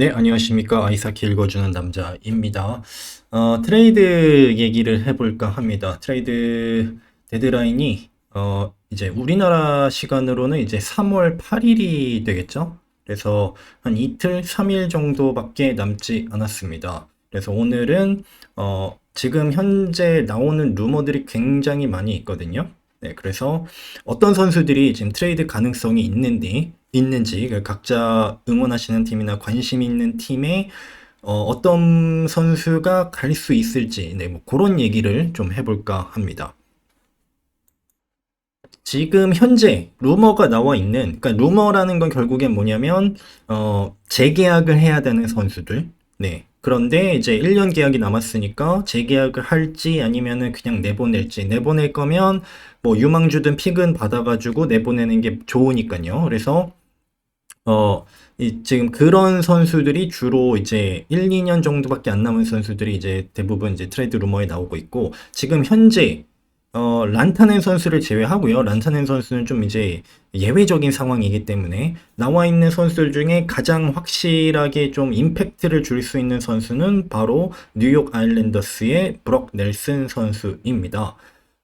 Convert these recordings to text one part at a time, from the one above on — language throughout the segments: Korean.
네, 안녕하십니까. 아이사키 읽어주는 남자입니다. 어, 트레이드 얘기를 해볼까 합니다. 트레이드 데드라인이, 어, 이제 우리나라 시간으로는 이제 3월 8일이 되겠죠? 그래서 한 이틀, 3일 정도밖에 남지 않았습니다. 그래서 오늘은, 어, 지금 현재 나오는 루머들이 굉장히 많이 있거든요. 네, 그래서 어떤 선수들이 지금 트레이드 가능성이 있는지, 있는지 그 각자 응원하시는 팀이나 관심 있는 팀에 어, 어떤 선수가 갈 수 있을지 네, 뭐 그런 얘기를 좀 해볼까 합니다. 지금 현재 루머가 나와 있는 그러니까 루머라는 건 결국엔 뭐냐면 어, 재계약을 해야 되는 선수들 네. 그런데 이제 1년 계약이 남았으니까 재계약을 할지 아니면은 그냥 내보낼지 내보낼 거면 뭐 유망주든 픽은 받아가지고 내보내는 게 좋으니까요. 그래서 어, 이, 지금 그런 선수들이 주로 이제 1, 2년 정도밖에 안 남은 선수들이 이제 대부분 이제 트레이드 루머에 나오고 있고, 지금 현재, 어, 란타넨 선수를 제외하고요. 란타넨 선수는 좀 이제 예외적인 상황이기 때문에 나와 있는 선수들 중에 가장 확실하게 좀 임팩트를 줄 수 있는 선수는 바로 뉴욕 아일랜더스의 브럭 넬슨 선수입니다.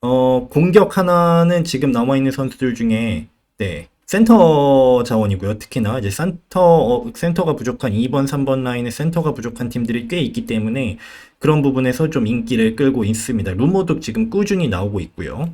어, 공격 하나는 지금 나와 있는 선수들 중에, 네, 센터 자원이고요. 특히나 이제 센터 어, 센터가 부족한 2번, 3번 라인의 센터가 부족한 팀들이 꽤 있기 때문에 그런 부분에서 좀 인기를 끌고 있습니다. 루머도 지금 꾸준히 나오고 있고요.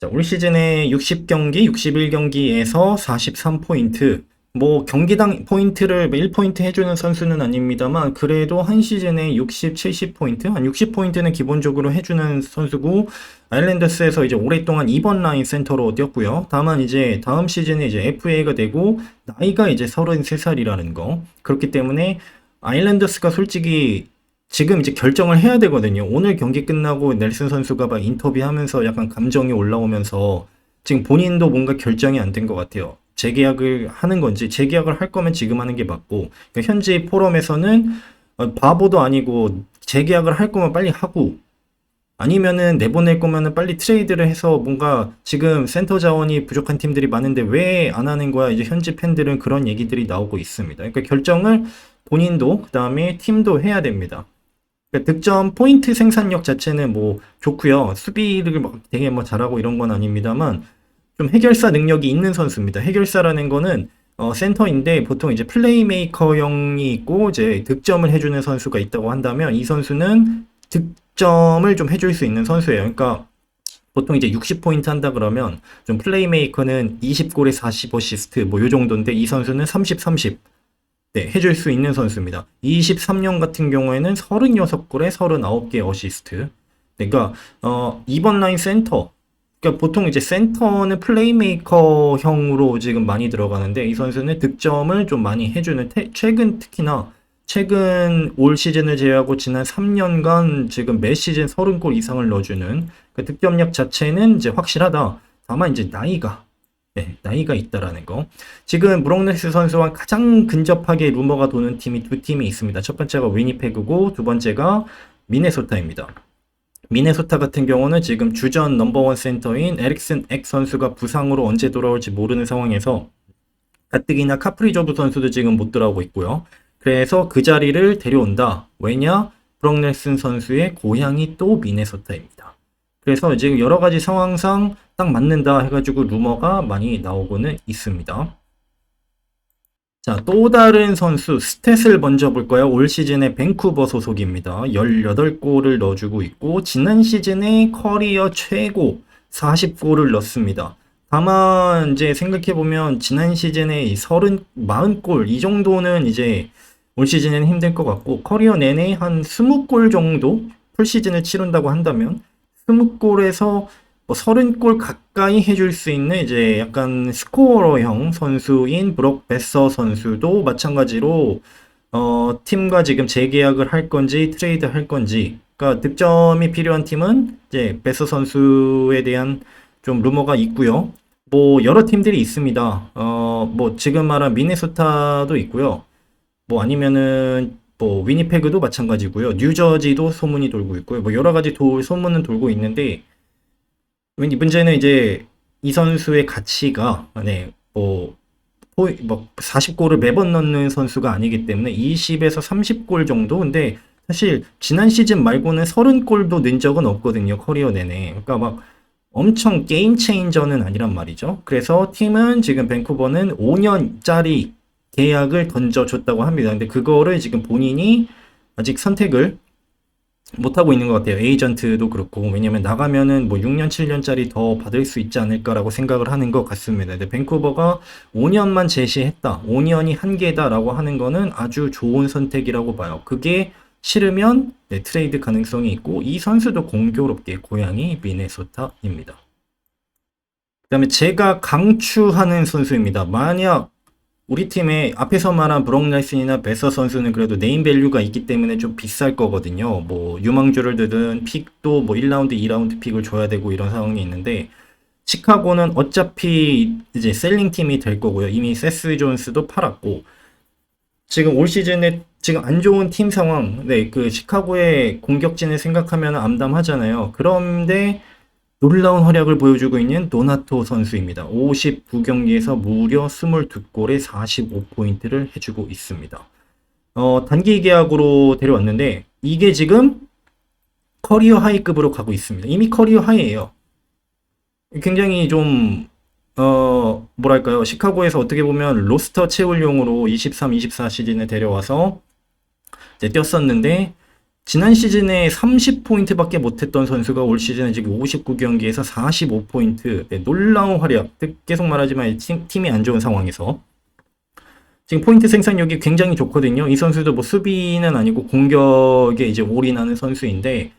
자, 올 시즌에 60경기, 61경기에서 43포인트, 뭐 경기당 포인트를 1포인트 해주는 선수는 아닙니다만 그래도 한 시즌에 60, 70포인트, 한 60포인트는 기본적으로 해주는 선수고 아일랜더스에서 이제 오랫동안 2번 라인 센터로 뛰었고요. 다만 이제 다음 시즌에 이제 FA가 되고 나이가 이제 33살이라는 거. 그렇기 때문에 아일랜더스가 솔직히 지금 이제 결정을 해야 되거든요. 오늘 경기 끝나고 넬슨 선수가 막 인터뷰하면서 약간 감정이 올라오면서 지금 본인도 뭔가 결정이 안 된 것 같아요. 재계약을 하는 건지 재계약을 할 거면 지금 하는 게 맞고 그러니까 현재 포럼에서는 어, 바보도 아니고 재계약을 할 거면 빨리 하고 아니면은 내보낼 거면은 빨리 트레이드를 해서 뭔가 지금 센터 자원이 부족한 팀들이 많은데 왜 안 하는 거야? 이제 현지 팬들은 그런 얘기들이 나오고 있습니다. 그러니까 결정을 본인도 그 다음에 팀도 해야 됩니다. 그러니까 득점 포인트 생산력 자체는 뭐 좋고요. 수비를 막 되게 뭐 잘하고 이런 건 아닙니다만 좀 해결사 능력이 있는 선수입니다. 해결사라는 거는 어, 센터인데 보통 이제 플레이메이커형이 있고 이제 득점을 해주는 선수가 있다고 한다면 이 선수는 득점을 좀 해줄 수 있는 선수예요. 그러니까 보통 이제 60포인트 한다 그러면 좀 플레이메이커는 20골에 40어시스트 뭐 요 정도인데 이 선수는 30, 30 네, 해줄 수 있는 선수입니다. 23년 같은 경우에는 36골에 39개 어시스트. 그러니까 어, 2번 라인 센터 그러니까 보통 이제 센터는 플레이메이커형으로 지금 많이 들어가는데 이 선수는 득점을 좀 많이 해주는 태, 최근 특히나 최근 올 시즌을 제외하고 지난 3년간 지금 매 시즌 30골 이상을 넣어주는 그 득점력 자체는 이제 확실하다. 다만 이제 나이가 네, 나이가 있다라는 거. 지금 브록네스 선수와 가장 근접하게 루머가 도는 팀이 두 팀이 있습니다. 첫 번째가 위니페그고 두 번째가 미네소타입니다. 미네소타 같은 경우는 지금 주전 넘버원 센터인 에릭슨 엑 선수가 부상으로 언제 돌아올지 모르는 상황에서 가뜩이나 카프리조브 선수도 지금 못 들어오고 있고요. 그래서 그 자리를 데려온다. 왜냐? 브록 넬슨 선수의 고향이 또 미네소타입니다. 그래서 지금 여러 가지 상황상 딱 맞는다 해가지고 루머가 많이 나오고는 있습니다. 자, 또 다른 선수 스탯을 먼저 볼까요? 올 시즌에 밴쿠버 소속입니다. 18골을 넣어주고 있고 지난 시즌에 커리어 최고 40골을 넣습니다. 다만 이제 생각해 보면 지난 시즌에 30, 40골 이 정도는 이제 올 시즌에는 힘들 것 같고 커리어 내내 한 20골 정도 풀 시즌을 치른다고 한다면 20골에서 뭐 30골 가까이 해줄 수 있는 이제 약간 스코어러형 선수인 브록 베서 선수도 마찬가지로 어, 팀과 지금 재계약을 할 건지 트레이드 할 건지 그러니까 득점이 필요한 팀은 이제 베서 선수에 대한 좀 루머가 있고요. 뭐 여러 팀들이 있습니다. 어, 뭐 지금 말한 미네소타도 있고요. 뭐 아니면은 뭐 위니페그도 마찬가지고요. 뉴저지도 소문이 돌고 있고요. 뭐 여러 가지 도, 소문은 돌고 있는데 문제는 이제 이 선수의 가치가 네, 뭐 뭐 40골을 매번 넣는 선수가 아니기 때문에 20에서 30골 정도. 근데 사실 지난 시즌 말고는 30골도 넣은 적은 없거든요. 커리어 내내. 그러니까 막 엄청 게임 체인저는 아니란 말이죠. 그래서 팀은 지금 밴쿠버는 5년짜리 계약을 던져줬다고 합니다. 근데 그거를 지금 본인이 아직 선택을 못하고 있는 것 같아요. 에이전트도 그렇고. 왜냐면 나가면은 뭐 6년, 7년짜리 더 받을 수 있지 않을까라고 생각을 하는 것 같습니다. 근데 밴쿠버가 5년만 제시했다. 5년이 한계다라고 하는 거는 아주 좋은 선택이라고 봐요. 그게 싫으면 네, 트레이드 가능성이 있고 이 선수도 공교롭게 고향이 미네소타입니다. 그 다음에 제가 강추하는 선수입니다. 만약 우리 팀에 앞에서 말한 브록 넬슨이나 베서 선수는 그래도 네임 밸류가 있기 때문에 좀 비쌀 거거든요. 뭐 유망주를 두든 픽도 뭐 1라운드, 2라운드 픽을 줘야 되고 이런 상황이 있는데 시카고는 어차피 이제 셀링 팀이 될 거고요. 이미 세스 존스도 팔았고 지금 올 시즌에 지금 안 좋은 팀 상황, 네, 그 시카고의 공격진을 생각하면 암담하잖아요. 그런데 놀라운 활약을 보여주고 있는 도나토 선수입니다. 59경기에서 무려 22골에 45포인트를 해주고 있습니다. 어, 단기 계약으로 데려왔는데 이게 지금 커리어 하이급으로 가고 있습니다. 이미 커리어 하이예요. 굉장히 좀 어, 뭐랄까요. 시카고에서 어떻게 보면 로스터 채울용으로 23, 24 시즌에 데려와서 이제 뛰었었는데 지난 시즌에 30포인트밖에 못했던 선수가 올 시즌에 지금 59경기에서 45포인트 네, 놀라운 활약. 계속 말하지만 팀, 팀이 안 좋은 상황에서. 지금 포인트 생산력이 굉장히 좋거든요. 이 선수도 뭐 수비는 아니고 공격에 이제 올인하는 선수인데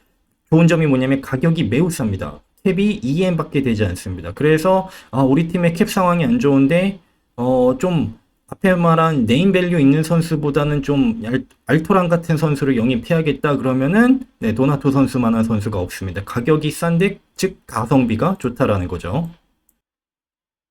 좋은 점이 뭐냐면 가격이 매우 쌉니다. 캡이 2M밖에 되지 않습니다. 그래서 아, 우리 팀의 캡 상황이 안 좋은데 어, 좀 앞에 말한 네임 밸류 있는 선수보다는 좀 알, 토란 같은 선수를 영입해야겠다 그러면은 네, 도나토 선수만한 선수가 없습니다. 가격이 싼데 즉 가성비가 좋다라는 거죠.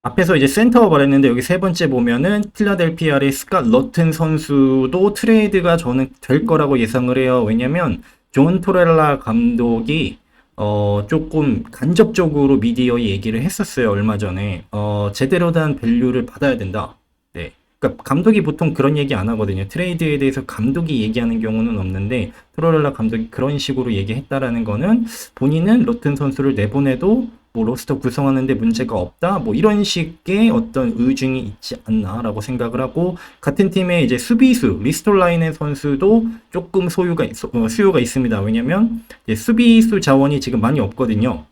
앞에서 이제 센터 말했는데 여기 세 번째 보면은 필라델피아의 스캇 러튼 선수도 트레이드가 저는 될 거라고 예상을 해요. 왜냐면 존 토렐라 감독이 어, 조금 간접적으로 미디어에 얘기를 했었어요. 얼마 전에. 어, 제대로 된 밸류를 받아야 된다. 그러니까 감독이 보통 그런 얘기 안 하거든요. 트레이드에 대해서 감독이 얘기하는 경우는 없는데 트로렐라 감독이 그런 식으로 얘기했다라는 거는 본인은 로튼 선수를 내보내도 뭐 로스터 구성하는데 문제가 없다 뭐 이런 식의 어떤 의중이 있지 않나라고 생각을 하고 같은 팀의 이제 수비수 리스톨라인의 선수도 조금 소유가 어, 수요가 있습니다. 왜냐면 수비수 자원이 지금 많이 없거든요.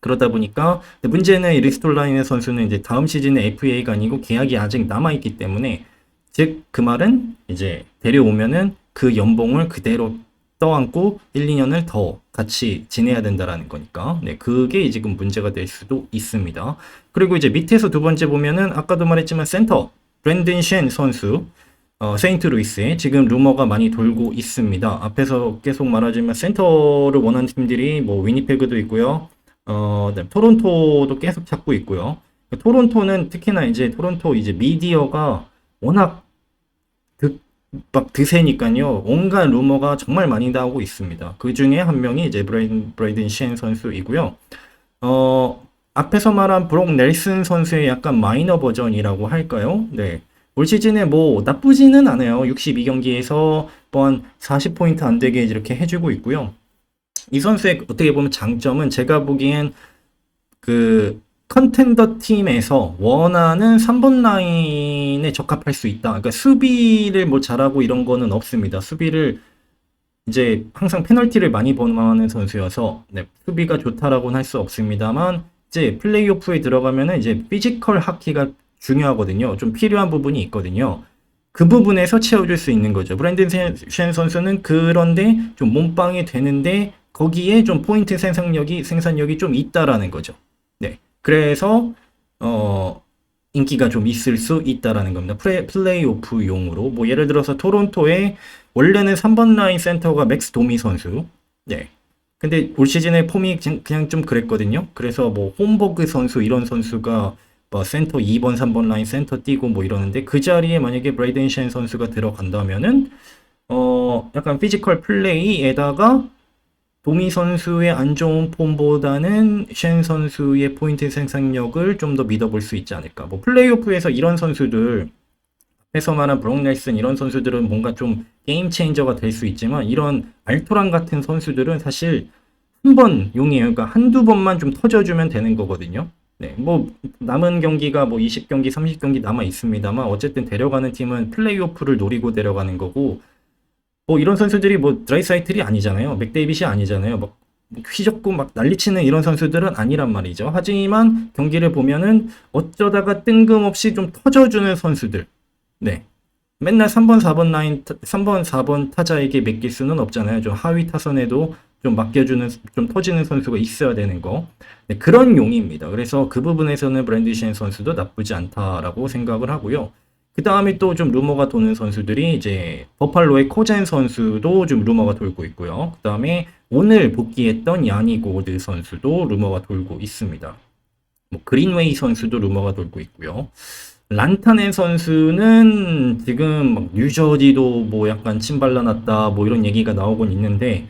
그러다 보니까 문제는 리스톨라인의 선수는 이제 다음 시즌에 FA가 아니고 계약이 아직 남아 있기 때문에 즉 그 말은 이제 데려오면은 그 연봉을 그대로 떠안고 1, 2년을 더 같이 지내야 된다라는 거니까 네 그게 지금 문제가 될 수도 있습니다. 그리고 이제 밑에서 두 번째 보면은 아까도 말했지만 센터 브랜든 쉔 선수 어, 세인트루이스에 지금 루머가 많이 돌고 있습니다. 앞에서 계속 말하지만 센터를 원하는 팀들이 뭐 위니페그도 있고요. 어, 네, 토론토도 계속 찾고 있고요. 토론토는 특히나 이제 토론토 이제 미디어가 워낙 드, 막 드세니까요. 온갖 루머가 정말 많이 나오고 있습니다. 그 중에 한 명이 이제 브레이든, 브레이든 시엔 선수이고요. 어, 앞에서 말한 브록 넬슨 선수의 약간 마이너 버전이라고 할까요? 네. 올 시즌에 뭐 나쁘지는 않아요. 62경기에서 번 40포인트 안 되게 이렇게 해주고 있고요. 이 선수의 어떻게 보면 장점은 제가 보기엔 그 컨텐더 팀에서 원하는 3번 라인에 적합할 수 있다. 그러니까 수비를 뭐 잘하고 이런 거는 없습니다. 수비를 이제 항상 페널티를 많이 범하는 선수여서 네, 수비가 좋다라고는 할 수 없습니다만 이제 플레이오프에 들어가면은 이제 피지컬 하키가 중요하거든요. 좀 필요한 부분이 있거든요. 그 부분에서 채워줄 수 있는 거죠. 브랜든 쉔 선수는 그런데 좀 몸빵이 되는데 거기에 좀 포인트 생산력이 생산력이 좀 있다라는 거죠. 네. 그래서 어 인기가 좀 있을 수 있다라는 겁니다. 플레, 플레이오프용으로 뭐 예를 들어서 토론토에 원래는 3번 라인 센터가 맥스 도미 선수. 네. 근데 올 시즌에 폼이 그냥 좀 그랬거든요. 그래서 뭐 홈버그 선수 이런 선수가 뭐 센터 2번, 3번 라인 센터 뛰고 뭐 이러는데 그 자리에 만약에 브레이든 쉔 선수가 들어간다면은 어 약간 피지컬 플레이에다가 도미 선수의 안 좋은 폼보다는 쉔 선수의 포인트 생산력을 좀 더 믿어볼 수 있지 않을까. 뭐 플레이오프에서 이런 선수들 에서 말한 브록 넬슨 이런 선수들은 뭔가 좀 게임 체인저가 될 수 있지만 이런 알토란 같은 선수들은 사실 한 번 용이에요. 그러니까 한두 번만 좀 터져주면 되는 거거든요. 네, 뭐 남은 경기가 뭐 20경기, 30경기 남아 있습니다만 어쨌든 데려가는 팀은 플레이오프를 노리고 데려가는 거고 뭐 이런 선수들이 뭐 드라이사이틀이 아니잖아요. 맥데이빗이 아니잖아요. 막 휘젓고 막 난리치는 이런 선수들은 아니란 말이죠. 하지만 경기를 보면은 어쩌다가 뜬금없이 좀 터져주는 선수들. 네. 맨날 3번, 4번 라인, 3번, 4번 타자에게 맡길 수는 없잖아요. 좀 하위 타선에도 좀 맡겨주는, 좀 터지는 선수가 있어야 되는 거. 네, 그런 용입니다. 그래서 그 부분에서는 브랜드 쉔 선수도 나쁘지 않다라고 생각을 하고요. 그 다음에 또 좀 루머가 도는 선수들이 이제 버팔로의 코젠 선수도 좀 루머가 돌고 있고요. 그 다음에 오늘 복귀했던 야니 고드 선수도 루머가 돌고 있습니다. 뭐 그린웨이 선수도 루머가 돌고 있고요. 란타넨 선수는 지금 막 뉴저지도 뭐 약간 침발라놨다 뭐 이런 얘기가 나오곤 있는데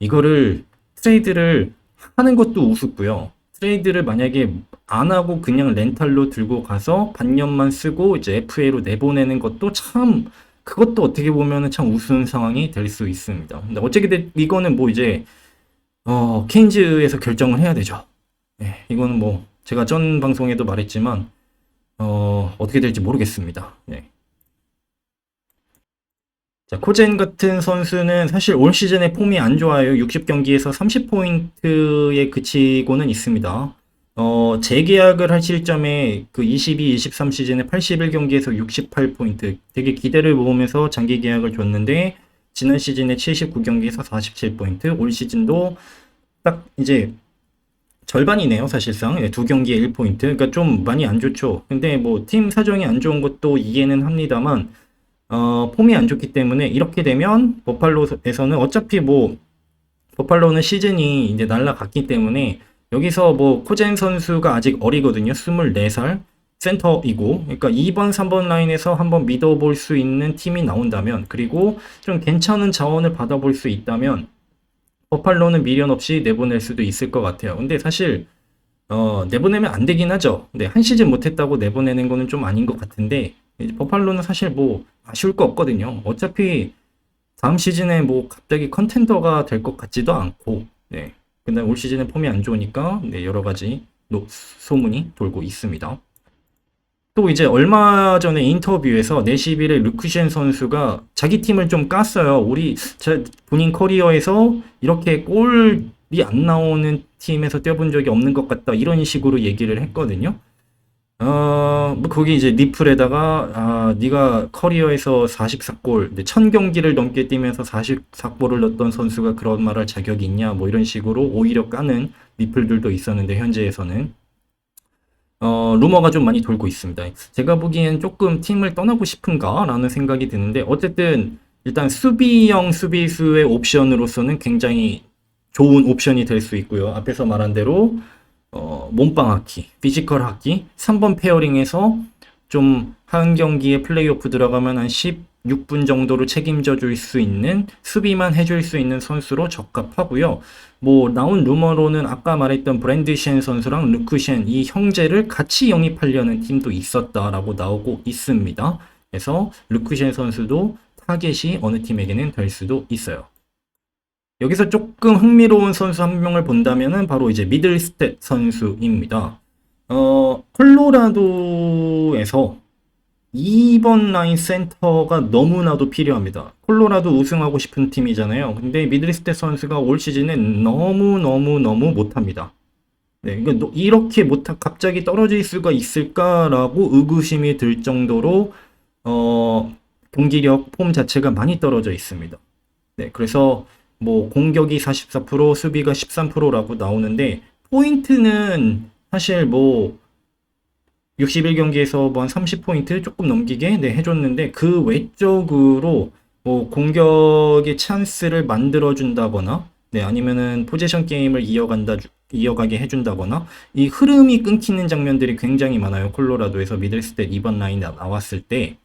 이거를 트레이드를 하는 것도 우습고요. 트레이드를 만약에 안 하고 그냥 렌탈로 들고 가서 반년만 쓰고 이제 FA로 내보내는 것도 참 그것도 어떻게 보면은 참 우스운 상황이 될 수 있습니다. 근데 어쨌든 이거는 뭐 이제 어 케인즈에서 결정을 해야 되죠. 네, 이거는 뭐 제가 전 방송에도 말했지만 어 어떻게 될지 모르겠습니다. 네. 자, 코젠 같은 선수는 사실 올 시즌에 폼이 안 좋아요. 60경기에서 30포인트에 그치고는 있습니다. 어, 재계약을 할 시점에 그 22, 23 시즌에 81경기에서 68포인트. 되게 기대를 모으면서 장기 계약을 줬는데, 지난 시즌에 79경기에서 47포인트. 올 시즌도 딱 이제 절반이네요, 사실상. 네, 두 경기에 1포인트. 그러니까 좀 많이 안 좋죠. 근데 뭐 팀 사정이 안 좋은 것도 이해는 합니다만, 어, 폼이 안 좋기 때문에 이렇게 되면 버팔로에서는 어차피 뭐 버팔로는 시즌이 이제 날라갔기 때문에 여기서 뭐 코젠 선수가 아직 어리거든요. 24살 센터이고 그러니까 2번, 3번 라인에서 한번 믿어볼 수 있는 팀이 나온다면 그리고 좀 괜찮은 자원을 받아볼 수 있다면 버팔로는 미련 없이 내보낼 수도 있을 것 같아요. 근데 사실 어, 내보내면 안 되긴 하죠. 근데 한 시즌 못했다고 내보내는 거는 좀 아닌 것 같은데 버팔로는 사실 뭐 아쉬울 거 없거든요. 어차피 다음 시즌에 뭐 갑자기 컨텐더가 될 것 같지도 않고, 네. 근데 올 시즌에 폼이 안 좋으니까, 네, 여러 가지 노, 소문이 돌고 있습니다. 또 이제 얼마 전에 인터뷰에서 네시빌의 루크셴 선수가 자기 팀을 좀 깠어요. 우리 제 본인 커리어에서 이렇게 골이 안 나오는 팀에서 뛰어본 적이 없는 것 같다. 이런 식으로 얘기를 했거든요. 어, 뭐 거기 이제 리플에다가 아, 네가 커리어에서 44골, 1000경기를 넘게 뛰면서 44골을 넣었던 선수가 그런 말 할 자격이 있냐, 뭐 이런 식으로 오히려 까는 리플들도 있었는데 현재에서는 어, 루머가 좀 많이 돌고 있습니다. 제가 보기엔 조금 팀을 떠나고 싶은가라는 생각이 드는데 어쨌든 일단 수비형 수비수의 옵션으로서는 굉장히 좋은 옵션이 될 수 있고요. 앞에서 말한 대로 어, 몸빵 하기, 피지컬 하기, 3번 페어링에서 좀 한 경기에 플레이오프 들어가면 한 16분 정도로 책임져 줄 수 있는 수비만 해줄 수 있는 선수로 적합하고요. 뭐 나온 루머로는 아까 말했던 브랜드 셴 선수랑 루크 셴 이 형제를 같이 영입하려는 팀도 있었다라고 나오고 있습니다. 그래서 루크 셴 선수도 타겟이 어느 팀에게는 될 수도 있어요. 여기서 조금 흥미로운 선수 한 명을 본다면은 바로 이제 미들스탯 선수입니다. 어, 콜로라도에서 2번 라인 센터가 너무나도 필요합니다. 콜로라도 우승하고 싶은 팀이잖아요. 근데 미들스탯 선수가 올 시즌에 너무너무너무 못합니다. 네, 그러니까 이렇게 못하, 갑자기 떨어질 수가 있을까라고 의구심이 들 정도로, 어, 경기력 폼 자체가 많이 떨어져 있습니다. 네, 그래서 뭐 공격이 44%, 수비가 13%라고 나오는데 포인트는 사실 뭐 61경기에서 뭐 한 30포인트 조금 넘기게 네, 해줬는데 그 외적으로 뭐 공격의 찬스를 만들어 준다거나 네, 아니면은 포지션 게임을 이어간다 이어가게 해준다거나 이 흐름이 끊기는 장면들이 굉장히 많아요. 콜로라도에서 미들스탯 2번 라인 나왔을 때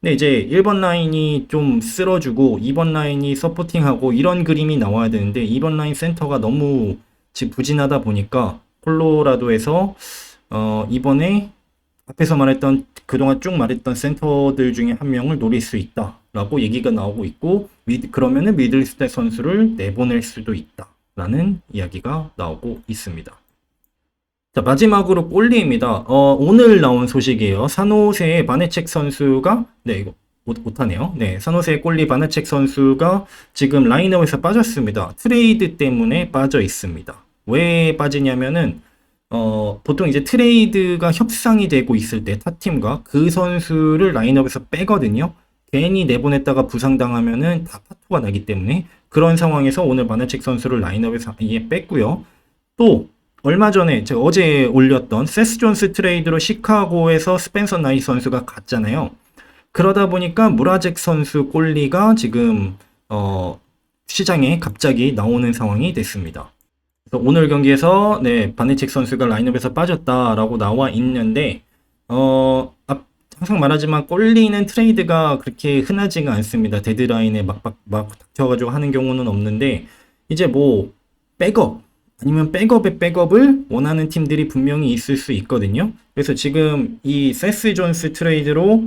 근데 이제 1번 라인이 좀 쓸어주고 2번 라인이 서포팅하고 이런 그림이 나와야 되는데 2번 라인 센터가 너무 지금 부진하다 보니까 콜로라도에서 어 이번에 앞에서 말했던 그동안 쭉 말했던 센터들 중에 한 명을 노릴 수 있다라고 얘기가 나오고 있고 미- 그러면은 미들스테 선수를 내보낼 수도 있다라는 이야기가 나오고 있습니다. 자, 마지막으로 골리입니다. 어, 오늘 나온 소식이에요. 산호세의 바네책 선수가, 네, 이거 못, 못하네요. 네, 산호세의 골리 바네책 선수가 지금 라인업에서 빠졌습니다. 트레이드 때문에 빠져 있습니다. 왜 빠지냐면은, 어, 보통 이제 트레이드가 협상이 되고 있을 때 타팀과 그 선수를 라인업에서 빼거든요. 괜히 내보냈다가 부상당하면은 다 파토가 나기 때문에 그런 상황에서 오늘 바네책 선수를 라인업에서 아예 뺐고요. 또, 얼마 전에 제가 어제 올렸던 세스 존스 트레이드로 시카고에서 스펜서 나이 선수가 갔잖아요. 그러다 보니까 무라잭 선수 꼴리가 지금 어, 시장에 갑자기 나오는 상황이 됐습니다. 그래서 오늘 경기에서 네, 바네책 선수가 라인업에서 빠졌다라고 나와 있는데 어, 앞- 항상 말하지만 꼴리는 트레이드가 그렇게 흔하지가 않습니다. 데드라인에 막, 막, 막 닥쳐가지고 하는 경우는 없는데 이제 뭐 백업 아니면 백업의 백업을 원하는 팀들이 분명히 있을 수 있거든요. 그래서 지금 이 세스 존스 트레이드로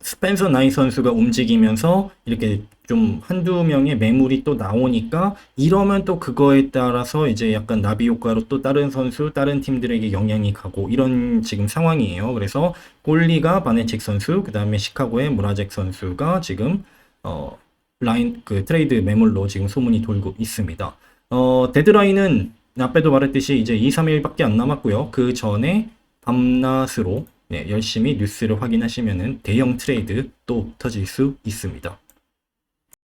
스펜서 나이 선수가 움직이면서 이렇게 좀 한두 명의 매물이 또 나오니까 이러면 또 그거에 따라서 이제 약간 나비 효과로 또 다른 선수, 다른 팀들에게 영향이 가고 이런 지금 상황이에요. 그래서 꼴리가 바네칙 선수, 그 다음에 시카고의 무라잭 선수가 지금 어 라인 그 트레이드 매물로 지금 소문이 돌고 있습니다. 어, 데드라인은 앞에도 말했듯이 이제 2, 3일밖에 안 남았고요. 그 전에 밤낮으로 네, 열심히 뉴스를 확인하시면은 대형 트레이드 또 터질 수 있습니다.